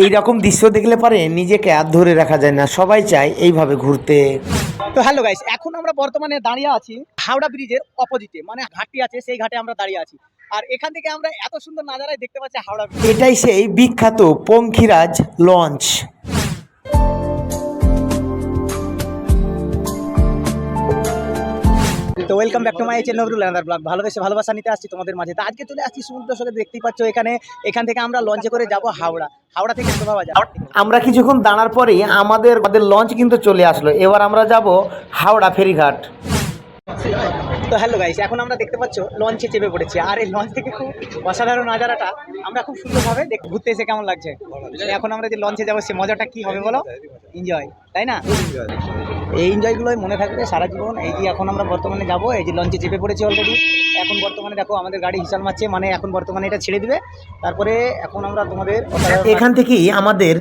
এই রকম দৃশ্য দেখলে পারে নিজেকে আর ধরে রাখা যায় না। সবাই চায় এইভাবে ঘুরতে। তো হ্যালো গাইস এখন আমরা বর্তমানে দাঁড়িয়ে আছি হাওড়া ব্রিজের অপোজিটে মানে ঘাটটি আছে সেই ঘাটে আমরা দাঁড়িয়ে আছি। আর এখান থেকে আমরা এত সুন্দর নাজারায় দেখতে পাচ্ছি হাওড়া ব্রিজ। এটাই সেই বিখ্যাত পঙ্খিরাজ লঞ্চ। তো welcome back to my channel Nabarul another blog ভালোবেসে ভালোবাসা নিতে আসছি তোমাদের মাঝে। তো আজকে চলে আসছি সমুদ্র সঙ্গে দেখতেই পাচ্ছ এখানে। এখান থেকে আমরা লঞ্চে করে যাব হাওড়া। হাওড়া থেকে আমরা কিছুক্ষণ দাঁড়ার পরেই আমাদের আমাদের লঞ্চ কিন্তু চলে আসলো। এবার আমরা যাব হাওড়া ফেরিঘাট। তো হ্যালো গাইস এখন আমরা দেখতে পাচ্ছ লঞ্চে চেপে পড়েছি। আর এই লঞ্চ থেকে খুব অসাধারণ নাজারাটা আমরা খুব সুন্দরভাবে দেখ- ঘুরতে এসে কেমন লাগছে। এখন আমরা যে লঞ্চে যাব সে মজাটা কি হবে বলো? এনজয় তাই না? এই এনজয়গুলোই মনে থাকবে সারা জীবন। এই যে এখন আমরা বর্তমানে যাব, এই যে লঞ্চে চেপে পড়েছি অলরেডি এখন বর্তমানে দেখো আমাদের গাড়ি হিসাল মারছে মানে এখন বর্তমানে এটা ছেড়ে দিবে। তারপরে এখন আমরা তোমাদের এখান থেকেই আমাদের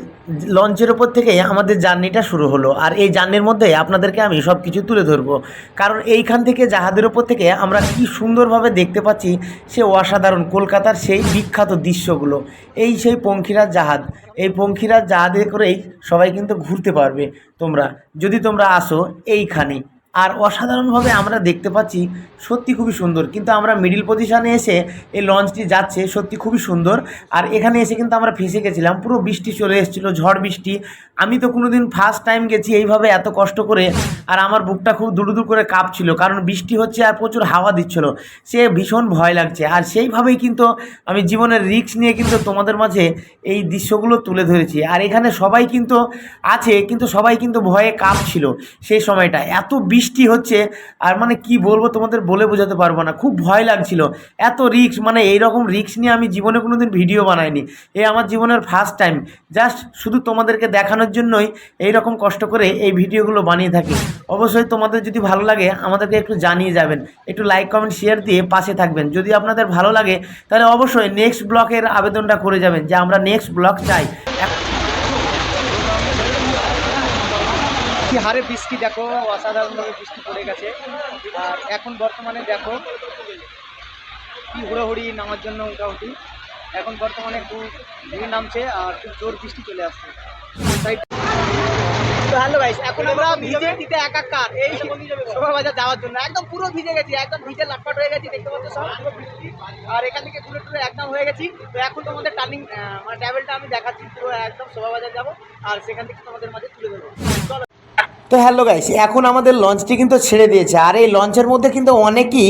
লঞ্চের ওপর থেকে আমাদের জার্নিটা শুরু হলো। আর এই জার্নির মধ্যে আপনাদেরকে আমি সব কিছু তুলে ধরবো। কারণ এইখান থেকে জাহাজের ওপর থেকে আমরা কি সুন্দরভাবে দেখতে পাচ্ছি সে অসাধারণ কলকাতার সেই বিখ্যাত দৃশ্যগুলো। এই সেই পঙ্খিরাজ জাহাজ। এই পঙ্খিরাজ জাহাজে করেই সবাই কিন্তু ঘুরতে পারবে তোমরা। যদি তোমরা আসো এইখানে। আর অসাধারণভাবে আমরা দেখতে পাচ্ছি সত্যি খুবই সুন্দর। কিন্তু আমরা মিডিল পজিশনে এসে এই লঞ্চটি যাচ্ছে, সত্যি খুবই সুন্দর। আর এখানে এসে কিন্তু আমরা ফেসে গেছিলাম, পুরো বৃষ্টি চলে এসেছিল, ঝড় বৃষ্টি। আমি তো কোনোদিন ফার্স্ট টাইম গেছি এইভাবে এত কষ্ট করে, আর আমার বুকটা খুব দুড়ুদুড় করে কাঁপছিল, কারণ বৃষ্টি হচ্ছে আর প্রচুর হাওয়া দিচ্ছিল। সে ভীষণ ভয় লাগছে। আর সেইভাবেই কিন্তু আমি জীবনের রিস্ক নিয়ে কিন্তু তোমাদের মাঝে এই দৃশ্যগুলো তুলে ধরেছি। আর এখানে সবাই কিন্তু আছে, কিন্তু সবাই কিন্তু ভয়ে কাঁপছিল সেই সময়টা এত বৃষ্টি হচ্ছে, আর মানে কি বলব তোমাদের বলে বোঝাতে পারব না। খুব ভয় লাগছিল। এত রিস্ক মানে এই রকম রিস্ক নিয়ে আমি জীবনে কোনো দিন ভিডিও বানাইনি। এই আমার জীবনের ফার্স্ট টাইম জাস্ট শুধু তোমাদেরকে দেখানোর জন্যই এই রকম কষ্ট করে এই ভিডিওগুলো বানিয়ে থাকি। অবশ্যই তোমাদের যদি ভালো লাগে, আমাদেরকে একটু জানিয়ে যাবেন। একটু লাইক কমেন্ট শেয়ার দিয়ে পাশে থাকবেন। যদি আপনাদের ভালো লাগে, তাহলে অবশ্যই নেক্সট ব্লকের আবেদনটা করে যাবেন যে আমরা নেক্সট ব্লক চাই। কি হারে বৃষ্টি? দেখো অসাধারণভাবে বৃষ্টি পড়ে গেছে। আর এখন বর্তমানে দেখো কি হুড়োহুড়ি নামার জন্য উঠাউঠি এখন বর্তমানে খুব ভিড় নামছে আর খুব জোর বৃষ্টি চলে আসছে। হ্যালো গাইস এখন আমরা ভিজে দিতে একাকার। এই শোভা বাজার যাওয়ার জন্য। একদম পুরো ভিজে গেছি একদম ভিজে লাটপাট হয়ে গেছি দেখতে পাচ্ছ সব। আর এখান থেকে টুরে একদম হয়ে গেছি। তো এখন তোমাদের টার্নিং মানে ট্রাভেলটা আমি দেখাচ্ছি পুরো একদম শোভা বাজার যাব। আর সেখান থেকে তোমাদের মাঝে তুলে দেবো তো হ্যালো গাইস এখন আমাদের লঞ্চটি কিন্তু ছেড়ে দিয়েছে। আর এই লঞ্চের মধ্যে কিন্তু অনেকই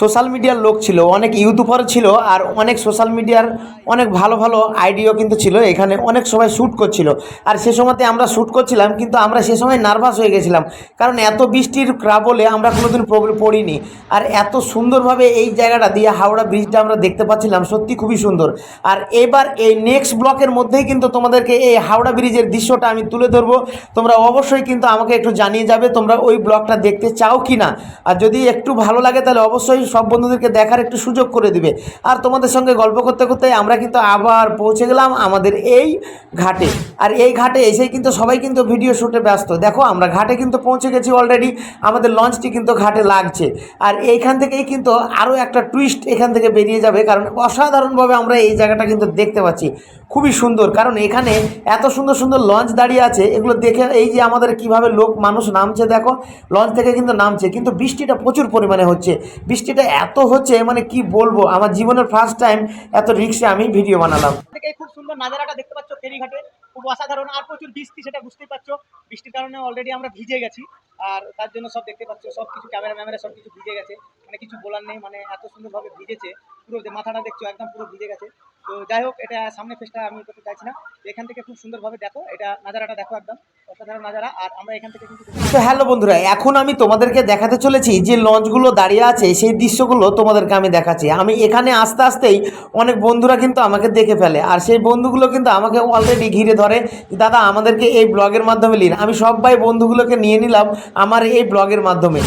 সোশ্যাল মিডিয়ার লোক ছিল, অনেক ইউটিউবার ছিল, আর অনেক সোশ্যাল মিডিয়ার অনেক ভালো ভালো আইডিও কিন্তু ছিল। এখানে অনেক সবাই শ্যুট করছিল। আর সে সময়তে আমরা শ্যুট করছিলাম, কিন্তু আমরা সে সময় নার্ভাস হয়ে গেছিলাম। কারণ এত বৃষ্টির ক্রাবলে আমরা কোনোদিন পড়িনি। আর এত সুন্দরভাবে এই জায়গাটা দিয়ে হাওড়া ব্রিজটা আমরা দেখতে পাচ্ছিলাম, সত্যি খুবই সুন্দর। আর এবার এই নেক্সট ব্লকের মধ্যেই কিন্তু তোমাদেরকে এই হাওড়া ব্রিজের দৃশ্যটা আমি তুলে ধরবো। তোমরা অবশ্যই কিন্তু আমাকে একটু জানিয়ে যাবে তোমরা ওই ব্লগটা দেখতে চাও কি না আর যদি একটু ভালো লাগে তাহলে অবশ্যই সব বন্ধুদেরকে দেখার একটু সুযোগ করে দিবে। আর তোমাদের সঙ্গে গল্প করতে করতে আমরা কিন্তু আবার পৌঁছে গেলাম আমাদের এই ঘাটে। আর এই ঘাটে এসেই কিন্তু সবাই কিন্তু ভিডিও শ্যুটে ব্যস্ত। দেখো, আমরা ঘাটে কিন্তু পৌঁছে গেছি অলরেডি আমাদের লঞ্চটি কিন্তু ঘাটে লাগছে। আর এইখান থেকেই কিন্তু আরও একটা টুইস্ট এখান থেকে বেরিয়ে যাবে। কারণ অসাধারণভাবে আমরা এই জায়গাটা কিন্তু দেখতে পাচ্ছি। খুবই সুন্দর। কারণ এখানে এত সুন্দর সুন্দর লঞ্চ দাঁড়িয়ে আছে। এগুলো দেখে এই যে আমাদের কীভাবে লোক মানুষ নামছে, দেখো, লঞ্চ থেকে কিন্তু নামছে, কিন্তু বৃষ্টিটা প্রচুর পরিমাণে হচ্ছে। বৃষ্টিটা এত হচ্ছে মানে কি বলব, আমার জীবনের ফার্স্ট টাইম এত রিক্সে আমি ভিডিও বানালাম। খুব সুন্দর নাজারাটা দেখতে পাচ্ছ, ফেরিঘাটে। খুব অসাধারণ, আর প্রচুর বৃষ্টি, সেটা বুঝতেই পারছ বৃষ্টির কারণে অলরেডি আমরা ভিজে গেছি, আর তার জন্য সব দেখতে পাচ্ছ, সব কিছু ক্যামেরা ম্যামেরা সব কিছু ভিজে গেছে। মানে কিছু বলার নেই মানে এত সুন্দরভাবে ভিজেছে, পুরো মাথাটা দেখছ, একদম পুরো ভিজে গেছে। তো যাই হোক, এটা সামনে ফেসটা আমি করতে চাইছি না। এখান থেকে খুব সুন্দরভাবে দেখো, এটা নাজারাটা দেখো একদম। অসাধারণ নাজারা আর আমরা এখান থেকে কিন্তু তো হ্যালো বন্ধুরা এখন আমি তোমাদেরকে দেখাতে চলেছি যে লঞ্চগুলো দাঁড়িয়ে আছে সেই দৃশ্যগুলো তোমাদেরকে আমি দেখাচ্ছি। আমি এখানে আস্তে আসতেই অনেক বন্ধুরা কিন্তু আমাকে দেখে ফেলে আর সেই বন্ধুগুলো কিন্তু আমাকে অলরেডি ঘিরে ধরে দাদা আমাদেরকে এই ব্লগের মাধ্যমে নিন। আমি সবাই বন্ধুগুলোকে নিয়ে নিলাম আমার এই ব্লগের মাধ্যমে।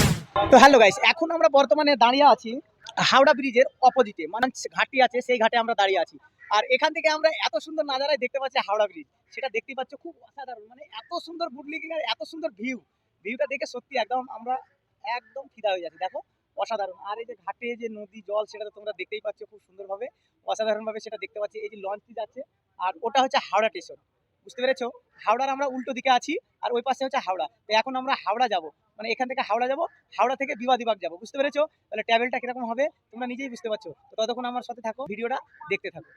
তো হ্যালো গাইস এখন আমরা বর্তমানে দাঁড়িয়ে আছি হাওড়া ব্রিজের অপোজিটে মানে ঘাটটি আছে সেই ঘাটে আমরা দাঁড়িয়ে আছি। আর এখান থেকে আমরা এত সুন্দর নাজারায় দেখতে পাচ্ছি হাওড়া ব্রিজ সেটা দেখতেই পাচ্ছ খুব অসাধারণ। মানে এত সুন্দর বুডলিং আর এত সুন্দর ভিউ ভিউটা দেখে সত্যি একদম আমরা একদম ফিদা হয়ে যাচ্ছি। দেখো, অসাধারণ। আর এই যে ঘাটে যে নদী, জল, সেটা তো তোমরা দেখতেই পাচ্ছ খুব সুন্দরভাবে, অসাধারণভাবে সেটা দেখতে পাচ্ছি। এই যে লঞ্চটি যাচ্ছে, আর ওটা হচ্ছে হাওড়া স্টেশন বুঝতে পেরেছ? হাওড়ার আমরা উল্টো দিকে আছি, আর ওই পাশে হচ্ছে হাওড়া। তো এখন আমরা হাওড়া যাব। মানে এখান থেকে হাওড়া যাব, হাওড়া থেকে বিবাদিবাগ যাব, বুঝতে পেরেছ? তাহলে ট্রাভেলটা কীরকম হবে? তোমরা নিজেই বুঝতে পারছ। তো ততক্ষণ আমার সাথে থাকো, ভিডিওটা দেখতে থাকো।